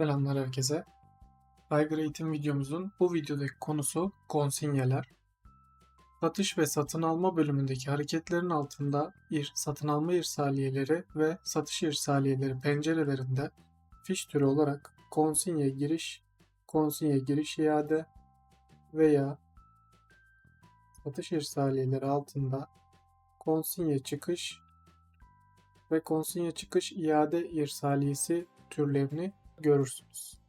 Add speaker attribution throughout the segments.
Speaker 1: Selamlar herkese. Tiger Eğitim videomuzun bu videodaki konusu konsinyeler. Satış ve satın alma bölümündeki hareketlerin altında ir, satın alma irsaliyeleri ve satış irsaliyeleri pencerelerinde fiş türü olarak konsinye giriş, konsinye giriş iade veya satış irsaliyeleri altında konsinye çıkış ve konsinye çıkış iade irsaliyesi türlerini görürsünüz.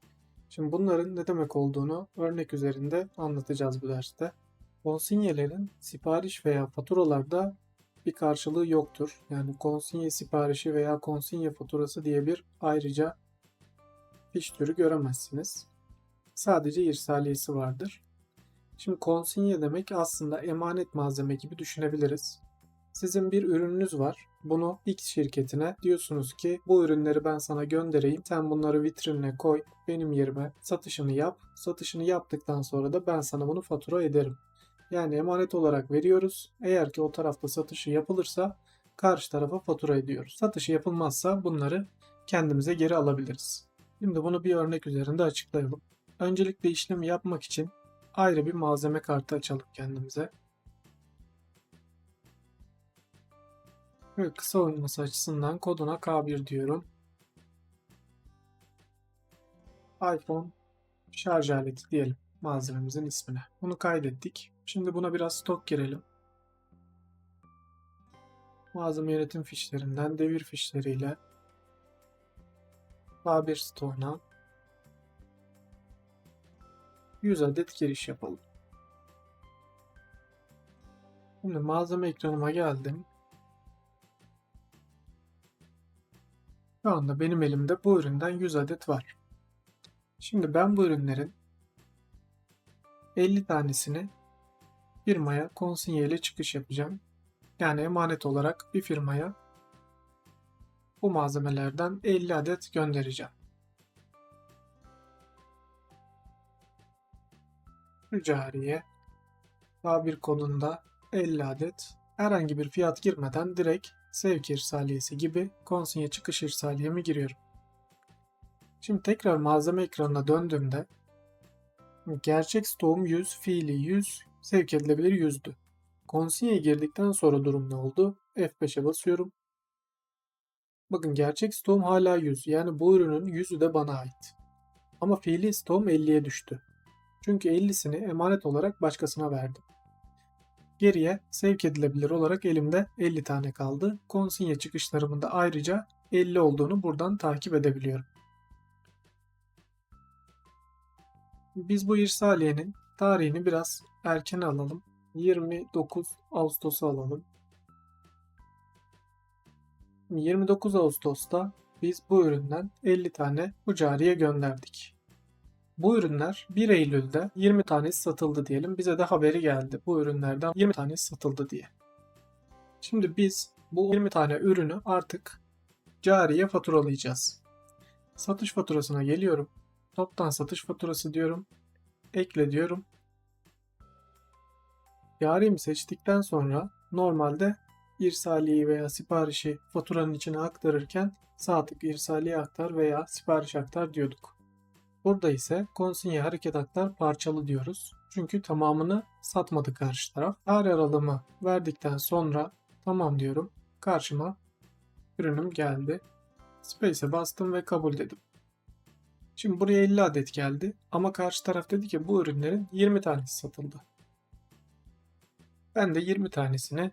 Speaker 1: Şimdi bunların ne demek olduğunu örnek üzerinde anlatacağız bu derste. Konsinyelerin sipariş veya faturalarda bir karşılığı yoktur. Yani konsinye siparişi veya konsinye faturası diye bir ayrıca fiş türü göremezsiniz. Sadece irsaliyesi vardır. Şimdi konsinye demek aslında emanet malzeme gibi düşünebiliriz. Sizin bir ürününüz var. Bunu X şirketine diyorsunuz ki bu ürünleri ben sana göndereyim. Sen bunları vitrinine koy. Benim yerime satışını yap. Satışını yaptıktan sonra da ben sana bunu fatura ederim. Yani emanet olarak veriyoruz. Eğer ki o tarafta satışı yapılırsa karşı tarafa fatura ediyoruz. Satışı yapılmazsa bunları kendimize geri alabiliriz. Şimdi bunu bir örnek üzerinde açıklayalım. Öncelikle işlemi yapmak için ayrı bir malzeme kartı açalım kendimize. Böyle kısa olması açısından koduna K1 diyorum. iPhone şarj aleti diyelim malzememizin ismine. Bunu kaydettik. Şimdi buna biraz stok girelim. Malzeme yönetim fişlerinden devir fişleriyle K1 stoğuna 100 adet giriş yapalım. Şimdi malzeme ekranıma geldim. Şu anda benim elimde bu üründen 100 adet var. Şimdi ben bu ürünlerin 50 tanesini firmaya konsinye ile çıkış yapacağım. Yani emanet olarak bir firmaya bu malzemelerden 50 adet göndereceğim. Cariye A1 kodunda 50 adet herhangi bir fiyat girmeden direkt sevk irsaliyesi gibi konsinye çıkış irsaliyemi giriyorum. Şimdi tekrar malzeme ekranına döndüğümde gerçek stoğum 100, fiili 100, sevk edilebilir 100'dü. Konsinyeye girdikten sonra durum ne oldu? F5'e basıyorum. Bakın gerçek stoğum hala 100. Yani bu ürünün 100'ü de bana ait. Ama fiili stoğum 50'ye düştü. Çünkü 50'sini emanet olarak başkasına verdim. Geriye sevk edilebilir olarak elimde 50 tane kaldı. Konsinye çıkışlarımın da ayrıca 50 olduğunu buradan takip edebiliyorum. Biz bu irsaliyenin tarihini biraz erken alalım. 29 Ağustos'u alalım. 29 Ağustos'ta biz bu üründen 50 tane bu cariye gönderdik. Bu ürünler 1 Eylül'de 20 tanesi satıldı diyelim. Bize de haberi geldi bu ürünlerden 20 tanesi satıldı diye. Şimdi biz bu 20 tane ürünü artık cariye faturalayacağız. Satış faturasına geliyorum. Toptan satış faturası diyorum. Ekle diyorum. Carimi seçtikten sonra normalde irsaliyi veya siparişi faturanın içine aktarırken sağ tık irsaliye aktar veya sipariş aktar diyorduk. Burada ise konsinye hareket aktar parçalı diyoruz. Çünkü tamamını satmadı karşı taraf. Tarih aralığımı verdikten sonra tamam diyorum. Karşıma ürünüm geldi. Space'e bastım ve kabul dedim. Şimdi buraya 50 adet geldi ama karşı taraf dedi ki bu ürünlerin 20 tanesi satıldı. Ben de 20 tanesini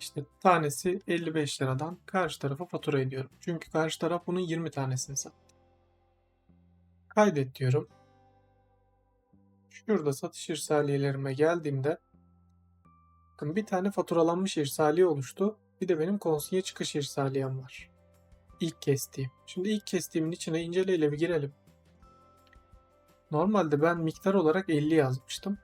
Speaker 1: işte tanesi 55 liradan karşı tarafa fatura ediyorum. Çünkü karşı taraf bunun 20 tanesini sattı. Kaydet diyorum. Şurada satış irsaliyelerime geldiğimde bakın bir tane faturalanmış irsaliye oluştu. Bir de benim konsiye çıkış irsaliyem var. İlk kestiğim. Şimdi ilk kestiğimin içine inceleyle bir girelim. Normalde ben miktar olarak 50 yazmıştım.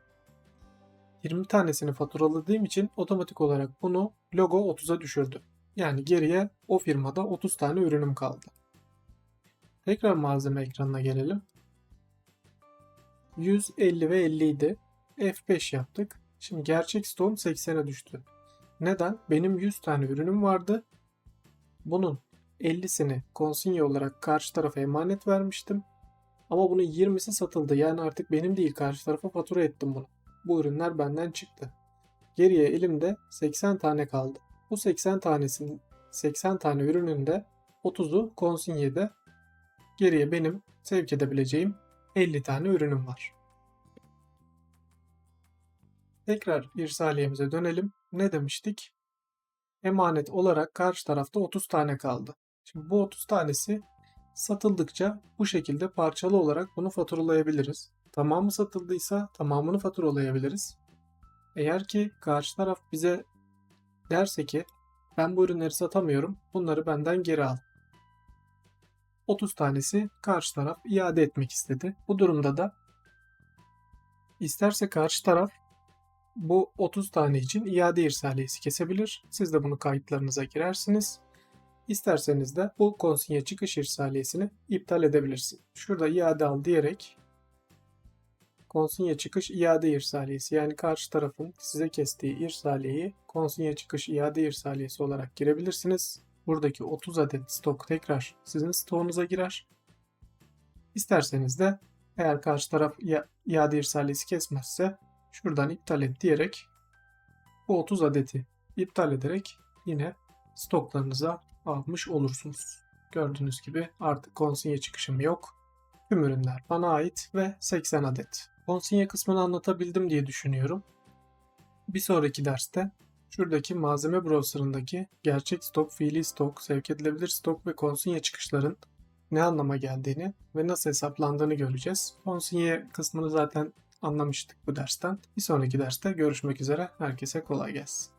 Speaker 1: 20 tanesini faturaladığım için otomatik olarak bunu logo 30'a düşürdü. Yani geriye o firmada 30 tane ürünüm kaldı. Tekrar malzeme ekranına gelelim. 150 ve 50 idi. F5 yaptık. Şimdi gerçek stoğum 80'e düştü. Neden? Benim 100 tane ürünüm vardı. Bunun 50'sini konsinye olarak karşı tarafa emanet vermiştim. Ama bunun 20'si satıldı. Yani artık benim değil karşı tarafa fatura ettim bunu. Bu ürünler benden çıktı. Geriye elimde 80 tane kaldı. Bu 80 tanesinin 80 tane ürünün de 30'u konsinyede. Geriye benim sevk edebileceğim 50 tane ürünüm var. Tekrar irsaliyemize dönelim. Ne demiştik? Emanet olarak karşı tarafta 30 tane kaldı. Şimdi bu 30 tanesi satıldıkça bu şekilde parçalı olarak bunu faturalayabiliriz. Tamamı satıldıysa tamamını faturalayabiliriz. Eğer ki karşı taraf bize derse ki ben bu ürünleri satamıyorum bunları benden geri al. 30 tanesi karşı taraf iade etmek istedi. Bu durumda da isterse karşı taraf bu 30 tane için iade irsaliyesi kesebilir. Siz de bunu kayıtlarınıza girersiniz. İsterseniz de bu konsinye çıkış irsaliyesini iptal edebilirsiniz. Şurada iade al diyerek konsinye çıkış iade irsaliyesi yani karşı tarafın size kestiği irsaliyeyi konsinye çıkış iade irsaliyesi olarak girebilirsiniz. Buradaki 30 adet stok tekrar sizin stoğunuza girer. İsterseniz de eğer karşı taraf iade irsaliyesi kesmezse şuradan iptal et diyerek bu 30 adeti iptal ederek yine stoklarınıza almış olursunuz. Gördüğünüz gibi artık konsinye çıkışım yok. Tüm ürünler bana ait ve 80 adet. Konsinye kısmını anlatabildim diye düşünüyorum. Bir sonraki derste şuradaki malzeme browser'ındaki gerçek stok, fiili stok, sevk edilebilir stok ve konsinye çıkışların ne anlama geldiğini ve nasıl hesaplandığını göreceğiz. Konsinye kısmını zaten anlamıştık bu dersten. Bir sonraki derste görüşmek üzere. Herkese kolay gelsin.